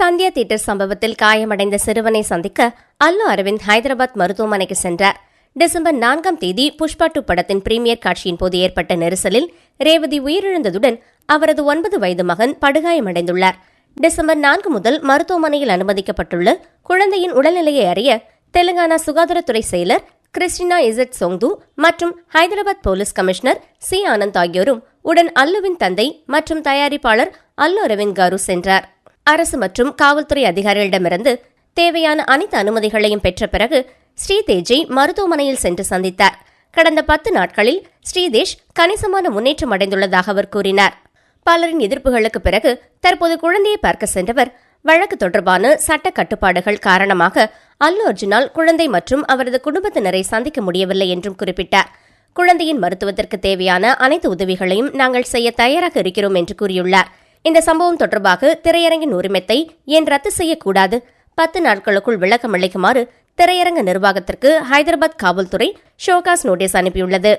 Sandhya theatre சம்பவத்தில் காயமடைந்த சிறுவனை சந்திக்க அல்லு அரவிந்த் ஹைதராபாத் மருத்துவமனைக்கு சென்றார். டிசம்பர் நான்காம் தேதி புஷ்பா டூ படத்தின் பிரீமியர் காட்சியின் போது ஏற்பட்ட நெரிசலில் ரேவதி உயிரிழந்ததுடன் அவரது ஒன்பது வயது மகன் படுகாயமடைந்துள்ளார். டிசம்பர் நான்கு முதல் மருத்துவமனையில் அனுமதிக்கப்பட்டுள்ள குழந்தையின் உடல்நிலையை அறிய தெலுங்கானா சுகாதாரத்துறை செயலர் கிறிஸ்டினா இசட் சோங்து மற்றும் Hyderabad police commissioner C Anand ஆகியோரும் உடன் அல்லுவின் தந்தை மற்றும் தயாரிப்பாளர் அல்லு அரவிந்த் காரு சென்றார். அரசு மற்றும் காவல்துறை அதிகாரிகளிடமிருந்து தேவையான அனைத்து அனுமதிகளையும் பெற்ற பிறகு ஸ்ரீதேஜை மருத்துவமனையில் சென்று சந்தித்தார். கடந்த பத்து நாட்களில் ஸ்ரீதேஷ் கணிசமான முன்னேற்றம் அடைந்துள்ளதாக அவர் கூறினார். பலரின் எதிர்ப்புகளுக்கு பிறகு தற்போது குழந்தையை பார்க்க சென்றவர் வழக்கு தொடர்பான சட்ட கட்டுப்பாடுகள் காரணமாக அல்லு அர்ஜுனால் குழந்தை மற்றும் அவரது குடும்பத்தினரை சந்திக்க முடியவில்லை என்றும் குறிப்பிட்டார். குழந்தையின் மருத்துவத்திற்கு தேவையான அனைத்து உதவிகளையும் நாங்கள் செய்ய தயாராக இருக்கிறோம் என்று கூறியுள்ளார். இந்த சம்பவம் தொடர்பாக திரையரங்கின் உரிமத்தை ஏன் ரத்து செய்யக்கூடாது? பத்து நாட்களுக்குள் விளக்கம் அளிக்குமாறு திரையரங்க நிர்வாகத்திற்கு ஹைதராபாத் காவல்துறை ஷோகாஸ் நோட்டீஸ் அனுப்பியுள்ளது.